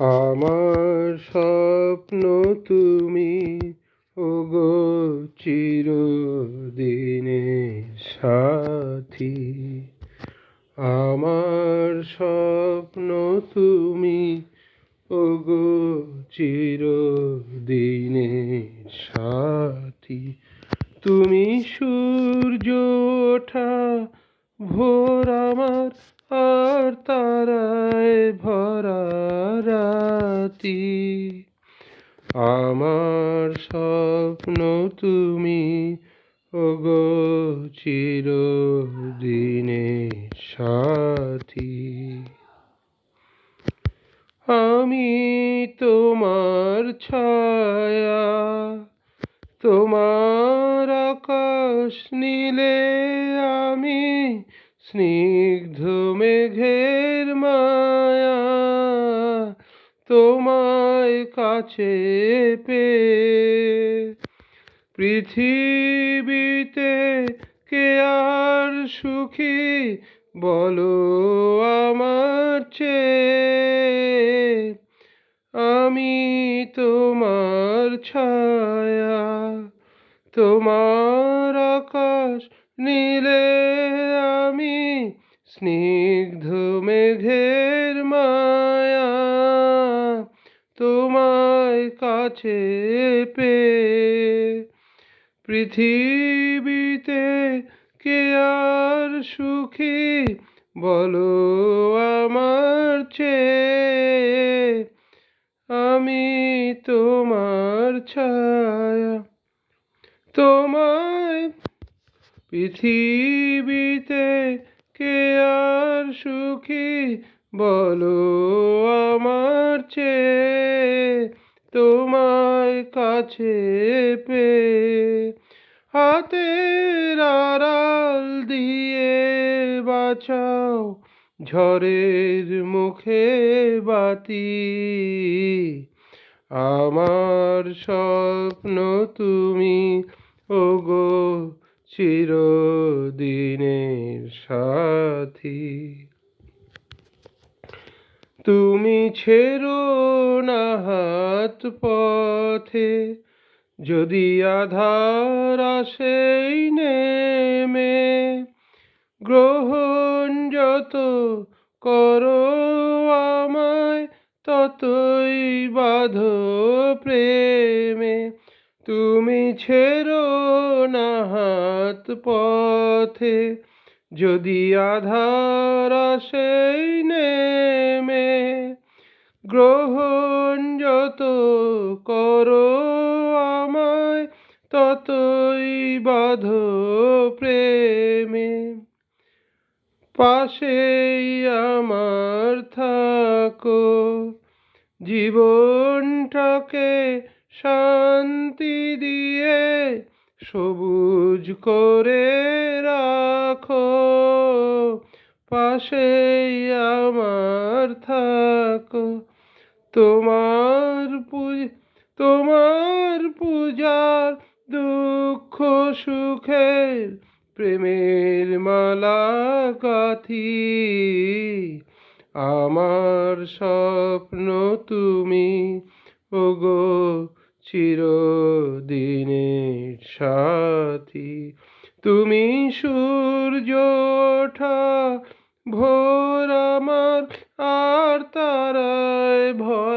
আমার স্বপ্ন তুমি, ওগো চিরদিনের সাথী। আমার স্বপ্ন তুমি, ওগো চিরদিনের সাথী। তুমি সূর্য ওঠা, ভোর আমার রাতি আমার স্বপ্ন তুমি, ওগো চিরদিনের সাথী। আমি তোমার ছায়া, তোমার আকাশ নীলে আমি স্নিগ্ধ মেঘের মায়া। তোমায় কাছে পেয়ে পৃথিবীতে কে আর সুখী বলো আমার চেয়ে। আমি তোমার ছায়া, তোমার আকাশ নীলে আমি স্নিগ্ধ মেঘের কাছে পে। পৃথিবীতে কে আর সুখী, বলো আমার চেয়ে। আমি তোমার ছায়া। তোমায় পৃথিবীতে কে আর সুখী, বলো আমার চেয়ে। তোমায় কাছে পেয়ে হাতের আড়াল দিয়ে বাঁচাও ঝড়ের মুখে বাতি। আমার স্বপ্ন তুমি, ওগো চিরদিনের সাথী। তুমি ছেড়ো না পথে যদি আধার আসেই নেমে, গ্রহণ যত করো আমায়, ততই বাঁধো প্রেমে। তুমি ছেড়ো না হাত পথে যদি আধার আসেই নেমে গ্রহণ যত করো আমায়, ততই বাধ প্রেমে। পাশেই আমার থাকো, জীবনটাকে শান্তি দিয়ে সবুজ করে রাখো। পাশেই আমার থাকো তোমার পূজ, তোমার পূজার দুঃখ সুখের প্রেমের মালা গাথি। আমার স্বপ্ন তুমি, ওগো চিরদিনের সাথী। তুমি সূর্য ওঠা, ভোর আমার আর তারায় ভরা